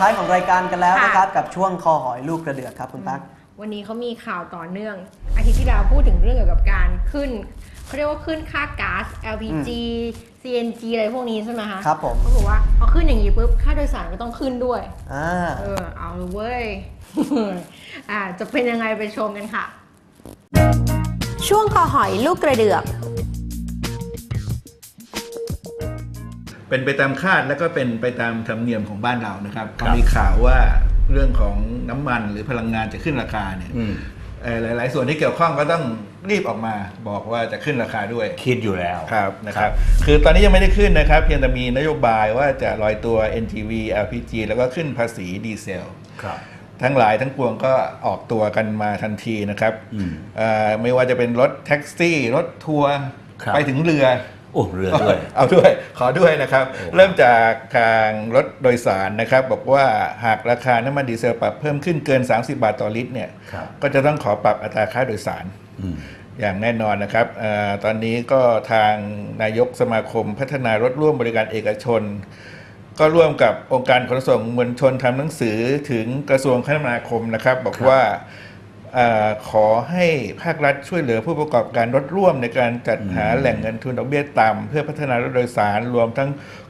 ท้ายของรายการกันแล้วค่ะนะครับ กับช่วงคอหอยลูกกระเดือกครับคุณตั๊กวันนี้เขามีข่าวต่อเนื่อง อาทิตย์ที่แล้วพูดถึงเรื่องเกี่ยวกับการขึ้นเขาเรียกว่าขึ้นค่าก๊าซ LPG CNG อะไรพวกนี้ใช่ไหมคะครับผมเขาบอกว่าพอขึ้นอย่างนี้ปุ๊บค่าโดยสารก็ต้องขึ้นด้วยอ่าเออเอาเลยเว้ยอ่าจะเป็นยังไงไปชมกันค่ะ ช่วงคอหอยลูกกระเดือก เป็นไปตามคาดแล้วก็เป็นไปตามธรรมเนียมของบ้านเรานะครับพครัอบมีข่าวว่าเรื่องของน้ำมันหรือพลังงานจะขึ้นราคาเนี่ยอืมเอ่อหลาย ๆ ส่วนที่เกี่ยวข้องก็ต้องรีบออกมาบอกว่าจะขึ้นราคาด้วย คิดอยู่แล้วครับนะครับ คือตอนนี้ยังไม่ได้ขึ้นนะครับ เพียงแต่มีนโยบายว่าจะลอยตัว NGV LPG แล้วก็ขึ้นภาษีดีเซลครับทั้งหลายทั้งปวงก็ออกตัวกันมาทันทีนะครับอืมเอ่อไม่ว่าจะเป็นรถแท็กซี่ รถทัวร์ครับไปถึงเรือ โอ้เรือด้วย เอาด้วยขอด้วยนะครับโอ้เริ่มจากทางรถโดยสารนะครับ บอกว่าหากราคาน้ำมันดีเซลปรับเพิ่มขึ้นเกิน 30 บาทต่อลิตรเนี่ยครับ ก็จะต้องขอปรับอัตราค่าโดยสาร อืม อย่างแน่นอนนะครับเออตอนนี้ก็ทางนายกสมาคมพัฒนารถร่วมบริการเอกชน ก็ร่วมกับองค์การขนส่งมวลชนทำหนังสือถึงกระทรวงคมนาคมนะครับ บอกครับว่าเออ ขอให้ภาครัฐช่วยเหลือผู้ประกอบการรถร่วมในการจัดหาแหล่งเงินทุนดอกเบี้ยต่ำเพื่อพัฒนารถโดยสารรวมทั้ง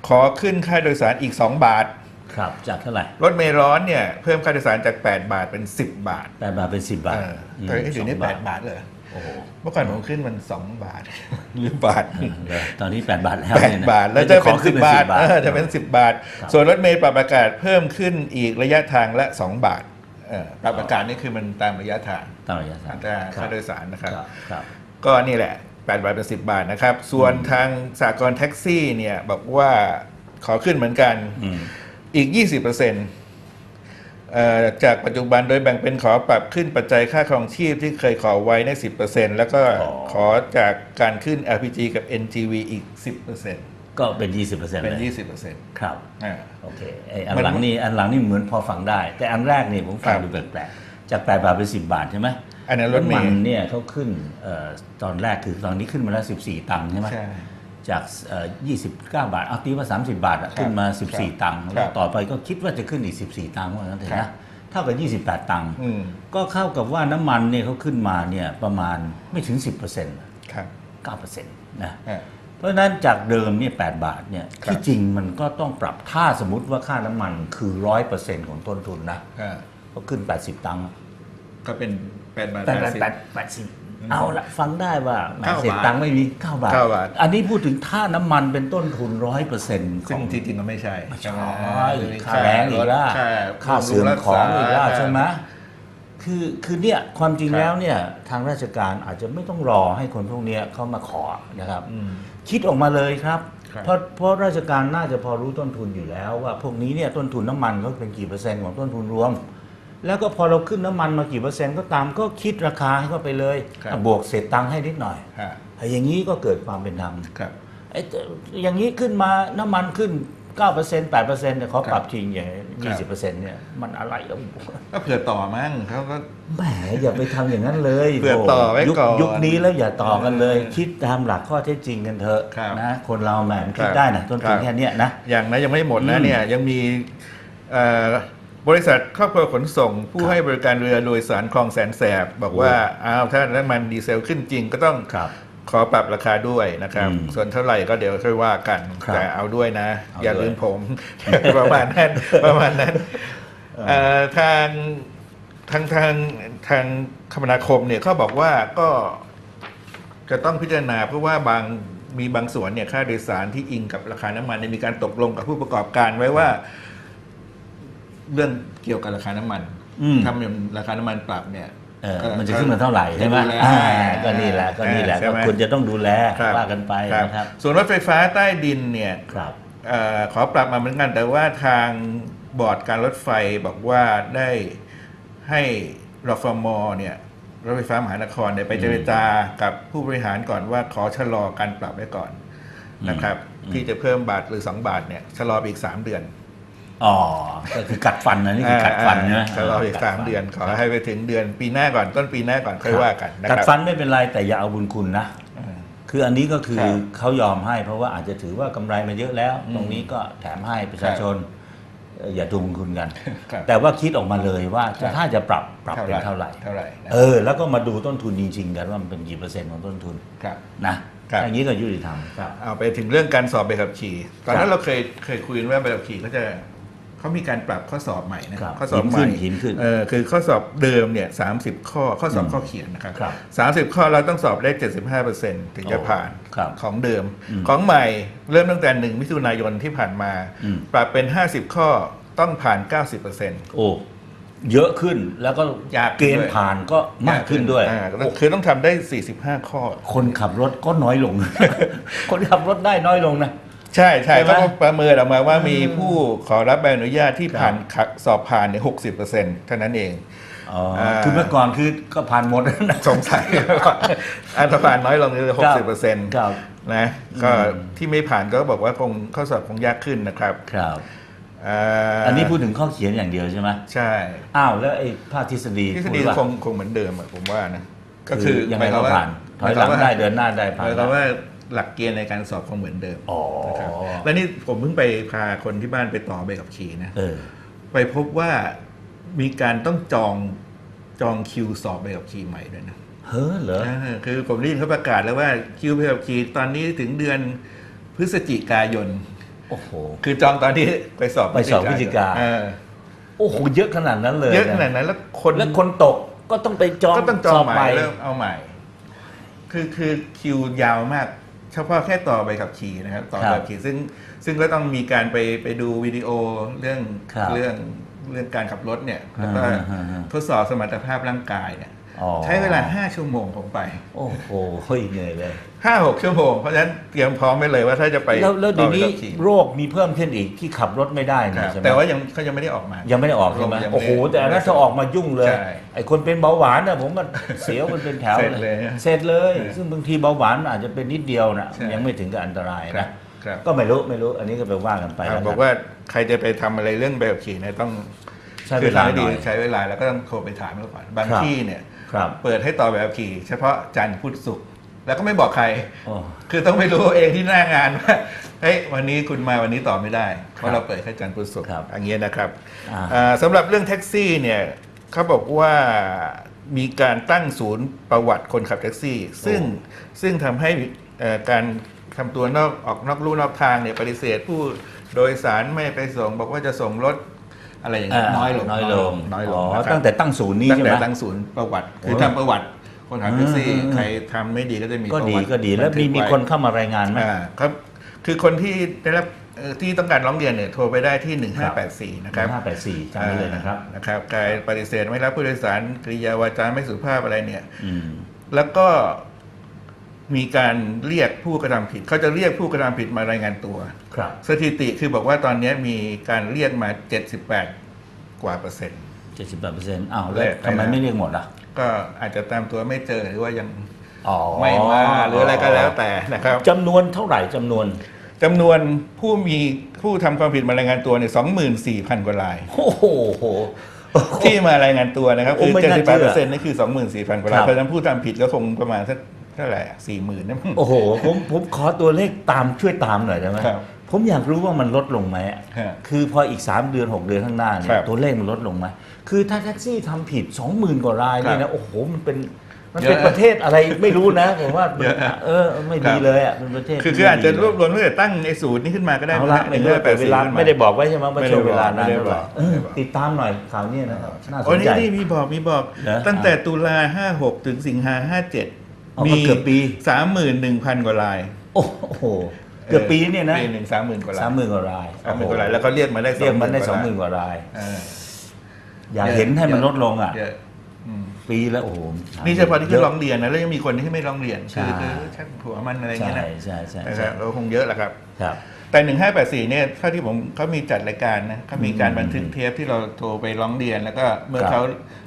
ขอขึ้นค่าโดยสารอีก 2 บาท ครับจากเท่าไหร่ รถเมล์ร้อนเนี่ยเพิ่มค่าโดยสารจาก 8 บาทเป็น 10 บาทแปดบาทเป็นสิบบาทเออแต่เดี๋ยวนี้สองแปดบาทเลยโอ้โหเมื่อก่อนผมขึ้นมัน 2 บาท หรือบาทเออเหรอตอนนี้แปดบาทแล้วแปดเนี่ยนะบาท แล้วจะเป็นขอสิขึ้บบาท10เออจะเป็นสิบบาทครับส่วนรถเมล์ปรับอากาศเพิ่มขึ้นอีกระยะทางละสองบาทเออ ปรับอากาศนี่คือมันตามระยะทางตามระยะทางอัตราครัค่าบโดยสารนะครับครับครับ ก็นี่แหละ8บาทเป็น10 บาทนะครับ ส่วนทางสากลแท็กซี่เนี่ยบอกว่าขอขึ้นเหมือนกันอืมอีก 20%เอ่อจากปัจจุบันโดยแบ่งเป็นขอปรับขึ้นปัจจัยค่าครองชีพที่เคยขอไว้ใน 10%แล้วก็อ๋อขอจากการขึ้น LPG กับ NGV อีก 10% ก็เป็นยี่สิบเปอร์เซ็นต์เป็นเลย20%ครับอ่า โอเคไออันมัน หลังนี่อันหลังนี่เหมือนพอฟังได้ แต่อันแรกนี่ผมฟังครับดูแปลกๆจากแปดบาทเป็นสิบบาทใช่ไหมอันนั้นรถเมล์ำนเนี่ยเขาขึ้นเอ่อตอนแรกคือตอนนี้ขึ้นมาแล้วสิบสี่ตังค์ใช่ไหมใช่ จากเอ่อ29 บาทเอาตีว่า 30 บาทอะครับขึ้นมาครับ14 ตังค์ครัแล้วบต่อไปก็คิดว่าจะขึ้นอีก 14 ตังค์ว่างั้นเถอะครันะบ เท่ากับ 28 ตังค์อืมก็เข้ากับว่าน้ำมันเนี่ยเขาขึ้นมาเนี่ยประมาณไม่ถึง 10%ครับ9%นะ อ่า เพราะฉะนั้นจากเดิมเนี่ย8บาทเนี่ยครับ ที่จริงมันก็ต้องปรับถ้าสมมติว่าค่าน้ำมันคือ100%ของต้นทุนนะอ่าก็ขึ้น 80 ตังค์อะก็เป็น8บาทแปด80แปดแปดสิบเอาละฟังได้ว่าแหมเก้าเสียบาทตังค์ไม่มี9บาท เก้าบาท อันนี้พูดถึงถ้าน้ำมันเป็นต้นทุนร้อยเปอร์เซ็นต์ขซึ่องงจริงๆก็ไม่ใช่ไม่ใช่ใช่ไหมค่าแรงอีกแล้วค่าค่าเสื่อมของอีกแล้วใช่ไหม ค่าคือคือเนี่ยความจริงครับแล้วเนี่ยทางราชการอาจจะไม่ต้องรอให้คนพวกเนี้ยเขามาขอนะครับ อืม คิดออกมาเลยครับครับ เพราะเพราะราชการน่าจะพอรู้ต้นทุนอยู่แล้ว ว่าพวกนี้เนี่ยต้นทุนน้ำมันเขาเป็นกี่เปอร์เซ็นต์ของต้นทุนรวม แล้วก็พอเราขึ้นน้ำมันมากี่เปอร์เซ็นต์ก็ตามก็คิดราคาให้เขาไปเลยครับอะบวกเศษตังค์ให้นิดหน่อยฮะไอ้อย่างนี้ก็เกิดความเป็นธรรมครับ ไอ้แต่อย่างนี้ขึ้นมาน้ำมันขึ้น 9% 8%เนี่ยเขาปรับครับจริงอย่างครับ20%เนี่ยมันอะไรแล้ว ก็เผื่อต่อมั้งเขาก็ แหมอย่าไปทำอย่างนั้นเลยเผื่อต่อไว้ยุคก่อนยุคนี้แล้วอย่าต่อกันเลยเออคิดตามหลักข้อเท็จจริงกันเถอะครับนะคนเราแหมมันคิดครับ ได้นะต้นทุนครับแค่เนี้ยนะ อย่างนะยังไม่หมดนะอืมเนี่ยยังมีเอ่อบริษัทครอบครัวขนส่ง ผู้ครับให้บริการเรือโดยสารคลองแสนแสบ บอกว่าอ้าวถ้าน้ำมันดีเซลขึ้นจริงก็ต้องครับ ขอปรับราคาด้วยนะครับอืมส่วนเท่าไหร่ก็เดี๋ยวค่อยว่ากันครับแต่เอาด้วยนะเอาอย่าด้วยลืมผมประมาณนั้นประมาณนั้นเอ่อทางทางทางทางคมนาคมเนี่ยเขาบอกว่าก็จะต้องพิจารณาเพราะว่าบางมีบางส่วนเนี่ยค่าโดยสารที่อิงกับราคาน้ำมันเนี่ยมีการตกลงกับผู้ประกอบการไว้ว่า เรื่องเกี่ยวกับราคาน้ำมันอืมถ้ามันราคาน้ำมันปรับเนี่ย เออมันจะขึ้นมาเท่าไหร่ใช่ไหมดูแลอ่าก็นี่แหละก็นี่แหละใช่ก็ไหมคุณจะต้องดูแลครับว่ากันไปครับนะครับ ส่วนรถไฟฟ้าใต้ดินเนี่ยครับเออขอปรับมาเหมือนกันแต่ว่าทางบอร์ดการรถไฟบอกว่าได้ให้รฟมเนี่ยรถไฟฟ้ามหานครเนี่ยไปเจรจากับผู้บริหารก่อนว่าขอชะลอการปรับไว้ก่อนนะครับ ที่จะเพิ่มบาทหรือ 2 บาทเนี่ยชะลอไปอีก 3 เดือน อ๋อ ก็คือกัดฟันนะนี่คือกัดฟันนะชะลออีก3เดือนขอให้ไปถึงเดือนปีหน้าก่อนต้นปีหน้าก่อนค่อยว่ากันนะคกัดรับฟันไม่เป็นไรแต่อย่าเอาบุญคุณนะคืออันนี้ก็คือครับเขายอมให้เพราะว่าอาจจะถือว่ากำไรมาเยอะแล้วอืมตรงนี้ก็แถมให้ประชาชนเอ่ออย่าทุนคุณกันครับแต่ว่าคิดออกมาเลยว่าครัจะบถ้าจะปรับปรับเป็นเท่าไหร่เท่าไหร่นะเออ แล้วก็มาดูต้นทุนจริงๆกันว่ามันเป็นกี่เปอร์เซ็นต์ของต้นทุนครับนะครับอย่างนี้ก็ยุติธรรมครับเอาไปถึงเรื่องการสอบใบขับขี่ตอนครันั้นบเราเคยเคยคุยกันว่าใบขับขี่เขาจะ เขามีการปรับข้อสอบใหม่นะครับข้อสอบหินใหขึ้ม่นหินขึ้นเออคือข้อสอบเดิมเนี่ยสาข้อข้อสอบอืมข้อเขียนนะครับครับสามสิบข้อเราต้องสอบได้เจ็ดสิบห้าเปอร์เซ็นถึงจะโอ้ผ่านครับของเดิมอืมของใหม่เริ่มตั้งแต่หนึ่งมิถุนายนที่ผ่านมาอืมปรับเป็นห้าสิบข้อต้องผ่านเก้าสิบเปอร์เซ็นต์โอ้เยอะขึ้นแล้วก็ยากเกณฑ์ผ่านก็มากขึ้นด้วยคือต้องทำได้สี่สิบห้าข้อ คนขับรถก็น้อยลง คนขับรถได้น้อยลงนะ ใช่ใช่ใช่ไหมเขาก็ประเมินออกมาว่ามีอืมผู้ขอรับใบอนุญาตที่ครับผ่านขับสอบผ่านเนี่ยหกสิบเปอร์เซ็นต์เท่านั้นเองอ๋ออาคือเมื่อก่อนคือก็ผ่านหมดนะสงสัยอันผ่านน้อยลงเลยหกสิบเปอร์เซ็นต์ครับนะก็อืมที่ไม่ผ่านก็บอกว่าคงข้อสอบคงยากขึ้นนะครับครับาอันนี้พูดถึงข้อเขียนอย่างเดียวใช่ไหมใช่อ้าวแล้วไอ้ภาคทฤษฎีทฤษฎีพูว่าคงคงเหมือนเดิมอะผมว่านะก็คืคืออยังไงหมก็ควมว่ผ่านถอยหลังมควมว่าได้เดินหน้าได้ผ่าหนมายความว่า หลักเกณฑ์ในการสอบคงเหมือนเดิมอ๋อนะครับแล้วนี่ผมเพิ่งไปพาคนที่บ้านไปต่อใบขับขี่นะเออไปพบว่ามีการต้องจองจองคิวสอบใบขับขี่ใหม่ด้วยนะเฮ้อเหรออ่าคือผมได้ยินเขาประกาศแล้วว่าคิวใบขับขี่ตอนนี้ถึงเดือนพฤศจิกายนโอ้โหคือจองตอนที่ไปสอบไปสอบพฤศจิกาเออโอ้โหเยอะขนาดนั้นเลยเยอะขนาดนั้นแล้วคนแล้วคนตกก็ต้องไปจองก็ต้องจองสบใหม่เริ่มเอาใหม่ คือคือคิวยาวมาก เฉพาะแค่ต่อใบขับขี่นะครับ ต่อใบขับขี่ซึ่งซึ่งก็ต้องมีการไปไปดูวิดีโอเรื่องครับเรื่องเรื่องการขับรถเนี่ยแล้วก็อ่าอ่าอ่าทดสอบสมรรถภาพร่างกายเนี่ยอ๋อ ใช้เวลาห้าชั่วโมงผมไป โอ้โหเฮ้ยเหนื่อยเลยห้าหกชั่วโมง เพราะฉะนั้นเตรียมพร้อมไว้เลยว่าถ้าจะไปแล้วแล้วเดี๋ยวนี้ต่อใบขับขี่โรคมีเพิ่มขึ้นอีกที่ขับรถไม่ได้คนี่รับใช่ไหมแต่ว่ายังเขายังไม่ได้ออกมา ยังไม่ได้ออกใช่ไหมยังไม่ได้โอ้โห แต่อันนั้นถ้าออกมายุ่งเลยใช่ไอ้คนเป็นเบาหวานเนี่ยผมมันเสียวมันเป็นแถวเสร็จเลยเสร็จเลยเออซึ่งบางทีเบาหวานอาจจะเป็นนิดเดียวนะใช่ยังไม่ถึงกับอันตรายครับนะครับก็ไม่รู้ไม่รู้อันนี้ก็ไปว่ากันไปครัแล้บวบอกว่าใครจะไปทำอะไรเรื่องใบขับขี่เนี่ยต้องใช้คืเวอลาทำให้หดีน่อยใช้เวลาแล้วก็ต้องโทรไปถามเขาก่อนบางครับที่เนี่ยครับ เปิดให้ต่อแบบขับขี่ เฉพาะจันทร์พุธศุกร์แล้วก็ไม่บอกใครโอ้คือต้องไปรู้เองที่หน้างานว่าเฮ้ยวันนี้คุณมาวันนี้ต่อไม่ได้ เพราะเราเปิดแค่จันทร์พุธศุกร์ครับอย่างเงี้ยนะครับอ่าอ่าสำหรับเรื่องแท็กซี่เนี่ยเขาบอกว่ามีการตั้งศูนย์ประวัติคนขับแท็กซี่ ซึ่งซึ่งทำให้เอ่อการทำตัวนอกออกนอกลู่นอกทางเนี่ยปฏิเสธผู้โดยสารไม่ไปส่ง บอกว่าจะส่งรถ อะไรอย่างเงี้ยน้อยลงน้อยลงน้อยลอ๋งอนะครับตั้งแต่ตั้งศูนย์นี้ตั้งใช่ไหแต่มตั้งศูนย์ประวัติ คือโอ้ทำประวัติคนขับแท็กซี่อืมอืมใครทำไม่ดีก็จะมีก็ประดีวัติก็ดีแล้วมีบัทึมีไคนเข้ามารายงานไหมอ่าครับ คือคนที่ได้รับเอ่อที่ต้องการร้องเรียนเนี่ยโทรไปได้ที่ 1584 นะครับห้าแปดสี่จำไว้เลยนะครับอ่านะครับการปฏิเสธไม่รับผู้โดยสารกริยาวาจาไม่สุภาพอะไรเนี่ยอืมแล้วก็ มีการเรียกผู้กระทำผิด เขาจะเรียกผู้กระทำผิดมารายงานตัวครับสถิติคือบอกว่าตอนนี้มีการเรียกมา 78 กว่าเปอร์เซ็นต์เจ็ดสิบแปดเปอร์เซ็นต์อ้าวแรแล้วกไปทำไมนะไม่เรียกหมดอะ ก็อาจจะตามตัวไม่เจอหรือว่ายังอ๋อไม่มาหรืออะไรก็แล้วแต่นะครับจำนวนเท่าไหร่จำนวนจำนวนผู้มีผู้ทำความผิดมารายงานตัวเนี่ยสองหมื่นสี่พันกว่าราย โอ้โหที่มารายงานตัวนะครับโอ้คือไม่เจ็ดน่าสิบเชื่แปดเปออร์เซ็นต์นี่คือสองหมื่นสี่พันกว่าครัรายบเพราะฉะนั้นผู้ทำผิดก็คงประมาณสักเท่าไหร่สี่หมื่นนะมั้งโอ้โห ผมผมขอตัวเลขตามช่วยตามหน่อยได้ไหมครับผมอยากรู้ว่ามันลดลงไหมอะฮะคือพออีก 3 เดือน 6 เดือนข้างหน้าเนี่ครัยบตัวเลขมันลดลงไหมคือถ้าแท็กซี่ทำผิด 20,000 กว่ารายเนี่ยครันะบโอ้โหมันเป็นมันเป็นเยอะประเทศอะไรไม่รู้นะผมว่ามันเยอะฮะเออไม่ดีเลยอะเป็นประเทศคือที่คืออาจจะไม่ดีรวบรวมตั้งแต่ตั้งไอ้สูตรนี้ขึ้นมาก็ได้เอาละไม่รู้แต่เวลาไม่ได้บอกไว้ใช่ไหมว่าไม่ได้ช่วงเวลาบอกนั้นไม่ได้เท่าไหร่บอกเออติดตามหน่อยข่าวเนี้นะครับน่าสโอ้นนี่ใจนี่มีบอกมีบอกเหรอตั้งแต่ตุลาห้าหกถึงสิงหาห้าเจ็ดเอา มาเกือบปีสามหมื่นหนึ่งพันกว่าราย โอ้โห เกือบปีเนี่ยนะปีหนึ่งสามหมื่นกว่ารายสามหมื่นกว่ารายสามหมื่นกว่ารายแล้วก็เรียกมาได้เรียกมันได้สองห20,000มื่นกว่ารายเอออยากเห็นให้มันลดลงอะ เยอะอืมปีละโอ้โหนี่เฉพาะที่ขึ้นร้องเรียนนะแล้วยังมีคนที่ไม่ร้องเรียนใช่คือคือช่างผัวมันอะไรอย่างใช่เงี้ยนะใช่ใช่นะคใช่รับเราคงเยอะแหละครับครับ แต่หนึ่งห้าแปดสี่เนี่ยเท่าที่ผมเขามีจัดรายการนะเขามีการอืมบันทึกเทปที่เราโทรไปร้องเรียนแล้วก็เมื่อครับเขา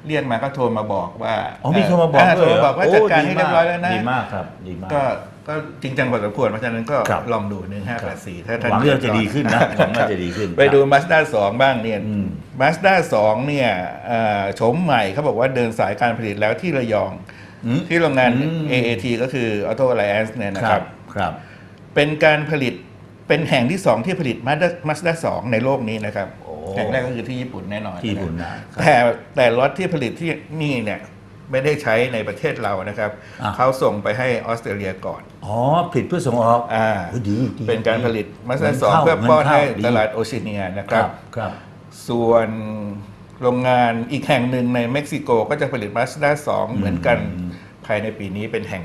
เรียกมาก็โทรมาบอกว่าอ๋อมีโทรมาบอกโทรด้วยมาบอกว่าจัดการให้เรียบร้อยแล้วนะดีมากครับดีมากก็ ก็จริงจังพอสมควรเพราะฉะนั้นก็ครับ ลองดูหนึ่งห้าแปดสี่ถ้าท่านหวังว่าจะดีขึ้นนะหวังว่าจะดีขึ้นไปดูมาสด้าสองบ้างเนี่ยอืม มาสด้าสองเนี่ยเอ่อโฉมใหม่เขาบอกว่าเดินสายการผลิตแล้วที่ระยอง อืม ที่โรงงาน อืม AAT ก็คือ Auto Alliance เนี่ยนะคครัรับ บครับ เป็นการผลิตเป็นแห่งที่สองที่ผลิตมาสด้ามาสด้าสองในโลกนี้นะครับโอ้ แห่งแรกก็คือที่ญี่ปุ่นแน่นอนที่ญี่ปุ่นนะ แต่แต่รถที่ผลิตที่นี่เนี่ย ไม่ได้ใช้ในประเทศเรานะครับอะ เขาส่งไปให้ออสเตรเลียก่อนอ๋อผลิตเพื่อส่งออกอ่าโอ้ยดีดีเป็นการผลิตมาสเตองิร์สองข้าเพื่อป้อนงิให้เข้ตลาดโอเชียเนียนะคครัรับ บครับ ส่วนโรงงานอีกแห่งหนึ่งในเม็กซิโกก็จะผลิตมาสด้าสองเหมือนกันอืมภายในปีนี้เป็นแห่ง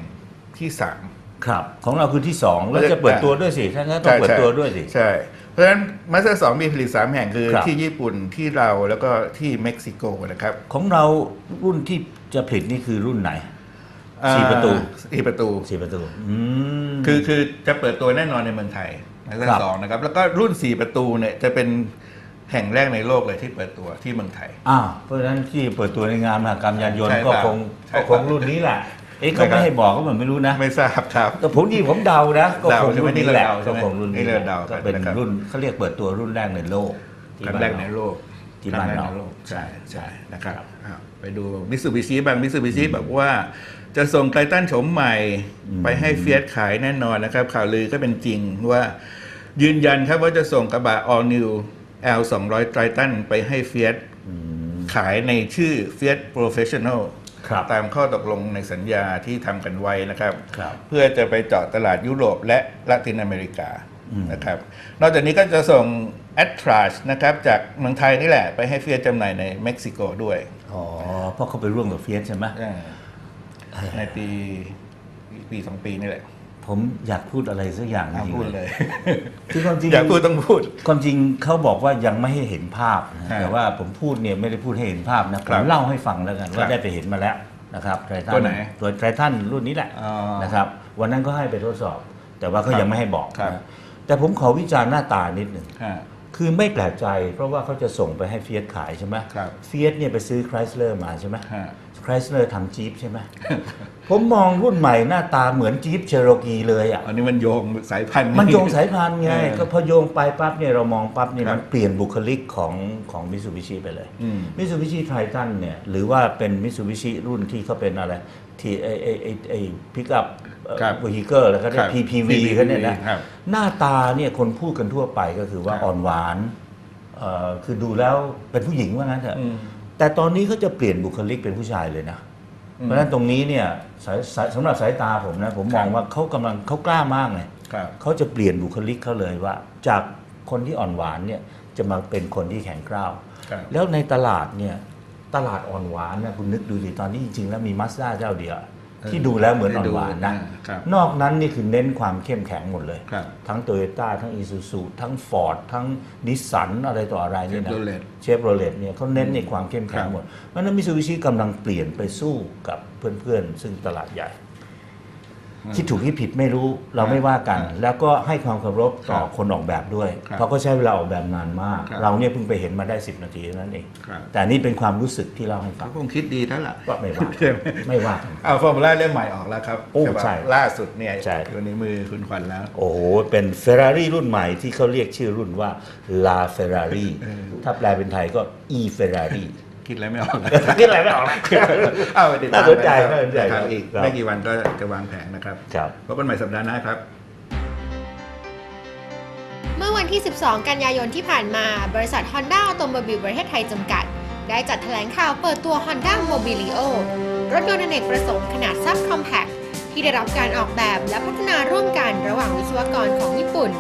ที่สาม ครับ ของเราคือที่สองแล้วจะเปิดตัวด้วยสิถ้างั้นต้องเปิดตัวด้วยสิ ใช่ เพราะฉะนั้นมาสเตอร์สองมีผลิตสามแห่งคือครับ ที่ญี่ปุ่นที่เราแล้วก็ที่เม็กซิโกนะครับ ของเรารุ่นที่ จะผลิตนี่คือรุ่นไหนสี่ประตูอ่าสี่ประตูสี่ประตูอืมคือคือจะเปิดตัวแน่นอนในเมืองไทยมาสเตอครับร์สองนะครับ แล้วก็รุ่นสี่ประตูเนี่ยจะเป็นแห่งแรกในโลกเลยที่เปิดตัวที่เมืองไทยอ้าวเพราะฉะนั้นที่เปิดตัวในงานมหกรรมยานยนต์ใช่ก็ครับคงใช่ก็ครับคงรุ่นนี้แหละเอ๊ะใช่เขาครับไม่ให้บอกก็เหมือนไม่รู้นะ ไม่ทราบครับแต่ผมดีผมเดานะก็เดาคงใช่ไหมรุ่นนี้แหละนี่เราเดาใช่ก็ไหมคงรุ่นนี่เราเดาก็เป็นนะครับรุ่นเขาเรียกเปิดตัวรุ่นแรกในโลกครั้งแรกในโลกที่บ้านครั้งแรกเราในโลกใช่ใช่นะครับอ้าวไป ดูมิ t ซูบิชิบางมิ t ซูบิชิบอกว่า จะส่งไททันโฉมใหม่ไปให้เฟียสขายแน่นอนนะครับ ข่าวลือก็เป็นจริงว่ายืนยันครับว่าจะส่งกระบะ All New L 200 Triton ไปให้เฟียสขายในชื่อ Fiat Professional ครับตามข้อตกลงในสัญญาที่ทำกันไว้นะครับครับเพื่อจะไปเจาะตลาดยุโรปและละตินอเมริกานะครับ นอกจากนี้ก็จะส่ง a t r a s นะครับจากเมืองไทยนี่แหละ ไปให้เฟียสจำหน่ายในเม็กซิโกด้วย อ๋อเพราะเขาไปร่วมกับเฟียสใช่ไหมในปีปีสองปีนี่แหละ ผมอยากพูดอะไรสักอย่างเอาจริงพูดๆเลยคือความจริงอยากพูดต้องพูด ความจริงเขาบอกว่ายังไม่ให้เห็นภาพนะฮะแต่ว่าผมพูดเนี่ยไม่ได้พูดให้เห็นภาพนะผครัมบเล่าให้ฟังแล้วกันครัว่าบได้ไปเห็นมาแล้วนะครับไททันตัวไหนตัวไททันรุ่นนี้แหละอ๋อนะครับ วันนั้นก็ให้ไปทดสอบ แต่ว่าเขาครับยังไม่ให้บอกครับนะแต่ผมขอวิจารณ์หน้าตานิดหนึ่งฮะ คือไม่แปลกใจ เพราะว่าเขาจะส่งไปให้เฟียสขายใช่ไหมครับเฟียสเนี่ยไปซื้อไครสเลอร์มาใช่ไหมฮะไครสเลอร์ทำจี๊ปใช่ไหมผมมองรุ่นใหม่หน้าตาเหมือนจี๊ปเชโรกีเลยอะอันนี้มันโยงสายพันธุ์มันโยงสายพันธุ์ไงเออก็พอโยงไปปั๊บเนี่ยเรามองปั๊บเนี่ยครับมันเปลี่ยนบุคลิกของของมิ t ซูบิชิไปเลยอืมมิ t ซูบิชิไททันเนี่ยหรือว่าเป็นมิ t ซูบิชิรุ่นที่เขาเป็นอะไร ที่ไอไอไอไอพิกอัพครับว h ิเกอร์แล้วก็ครับ PPV เขาเนี่ยนะ ครับ หน้าตาเนี่ยคนพูดกันทั่วไปก็คือว่าครับอ่อนหวานเอ่อคือดูแล้วเป็นผู้หญิงว่างั้นเถอะอืมแต่ตอนนี้เขาจะเปลี่ยนบุคลิกเป็นผู้ชายเลยนะ อืมเพราะฉะนั้นตรงนี้เนี่ยสายสายสำหรับสายตาผมนะ ผมมองครับ ว่าเขากำลังเขากล้ามากเลยครับ เขาจะเปลี่ยนบุคลิกเขาเลยว่า จากคนที่อ่อนหวานเนี่ยจะมาเป็นคนที่แข็งกร้าว ครับ แล้วในตลาดเนี่ย ตลาดอ่อนหวานนะคุณนึกดูสิตอนนี้จริงๆแล้วมีมาสด้าเจ้าเดียว ที่ดูแล้วเหมือนอ่อนหวานนะครับนอกนั้นนี่คือเน้นความเข้มแข็งหมดเลยครับทั้งโตโยต้าทั้งอีซูซูทั้งฟอร์ดทั้งนิสสันอะไรต่ออะไรเนี่ยนะ Chevrolet เชฟโรเลตเนี่ยเขาเน้นในความเข้มแข็งครับหมดเพราะฉะนั้นมิซูบิชิกำลังเปลี่ยนไปสู้กับเพื่อนๆ ซึ่งตลาดใหญ่ คิดถูกคิดผิดไม่รู้เราไม่ว่ากัน แล้วก็ให้ความเคารพต่อครับคนออกแบบด้วยครับเพราะก็ใช้เวลาออกแบบนานมากครับเราเนี่ยเพิ่งไปเห็นมาได้ 10 นาทีเท่านั้นเองครับแต่นี่เป็นความรู้สึกที่เราให้ฟัเขางคงคิดดีแล้วล่ะว่าไม่ว่าใช่ไหมไม่ว่ากันเอาฟอร์มูล่าเล่มใหม่ออกแล้วครับโอ้ฉบับใช่ล่าสุดเนี่ยใช่อยู่ในมือคุณขวัญแล้ว โอ้โหเป็นเฟอร์รารี่รุ่นใหม่ที่เขาเรียกชื่อรุ่นว่าลาเฟอร์รารี่ถ้าแปลเป็นไทยก็อีเฟอร์รารี่ คิดอะไรไม่ออกเลยคิดอะไรไม่ออกเอาไปติดตามน่าสนใจะครับน่าสนใจนะครับอีกครับไม่กี่วันก็จะวางแผนนะครับครับพบกันใหม่สัปดาห์หน้าครับเมื่อวันที่ 12 กันยายนที่ผ่านมา บริษัท Honda Automobile ประเทศไทยจำกัด ได้จัดแถลงข่าวเปิดตัว Honda Mobilio รถยนต์อเนกประสงค์ขนาดซับคอมแพคที่ได้รับการออกแบบและพัฒนาร่วมกันระหว่างวิศวกรของญี่ปุ่น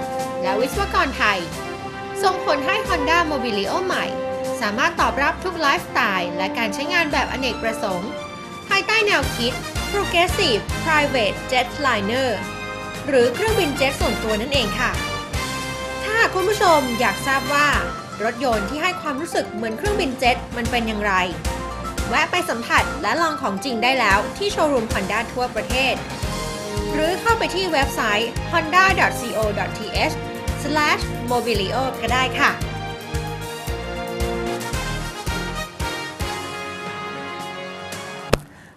และวิศวกรไทย ส่งผลให้ Honda Mobilio ใหม่ สามารถตอบรับทุกไลฟ์สไตล์และการใช้งานแบบอเนกประสงค์ ภายใต้แนวคิด Progressive Private Jetliner หรือเครื่องบินเจ็ตส่วนตัวนั่นเองค่ะ ถ้าคุณผู้ชมอยากทราบว่า รถยนต์ที่ให้ความรู้สึกเหมือนเครื่องบินเจ็ตมันเป็นอย่างไร แวะไปสัมผัสและลองของจริงได้แล้วที่โชว์รูม Honda ทั่วประเทศ หรือเข้าไปที่เว็บไซต์ honda.co.th/mobilio ก็ได้ค่ะ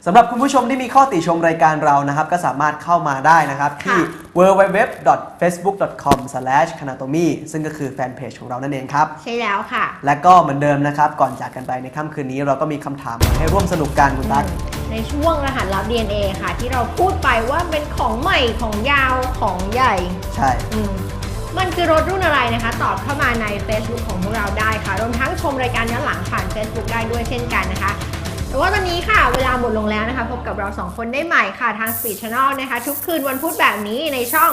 สำหรับคุณผู้ชมที่มีข้อติชมรายการเรานะครับ ก็สามารถเข้ามาได้นะครับ ที่ www.facebook.com/kanatomi ซึ่งก็คือแฟนเพจของเรานั่นเองครับ ใช่แล้วค่ะ และก็เหมือนเดิมนะครับ ก่อนจากกันไปในค่ำคืนนี้ เราก็มีคำถามมาให้ร่วมสนุกกันคุณตั๊กในช่วงรหัสลับ DNA ค่ะ ที่เราพูดไปว่าเป็นของใหม่ของยาวของใหญ่ ใช่ อืมมันคือรถรุ่นอะไรนะคะ ตอบเข้ามาใน Facebook ของพวกเราได้ค่ะ รวมทั้งชมรายการย้อนหลังผ่าน Facebook ได้ด้วยเช่นกันนะคะ แต่ว่าตอนนี้ค่ะเวลาหมดลงแล้วนะคะ พบกับเราสองคนได้ใหม่ค่ะ ทาง Speed Channel นะคะ ทุกคืนวันพุธแบบนี้ในช่อง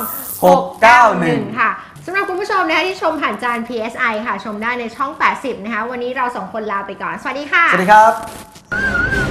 691 ค่ะสำหรับคุณผู้ชมนะคะที่ชมผ่านจาน PSI ค่ะ ชมได้ในช่อง 80 นะคะ วันนี้เราสองคนลาไปก่อน สวัสดีค่ะ สวัสดีครับ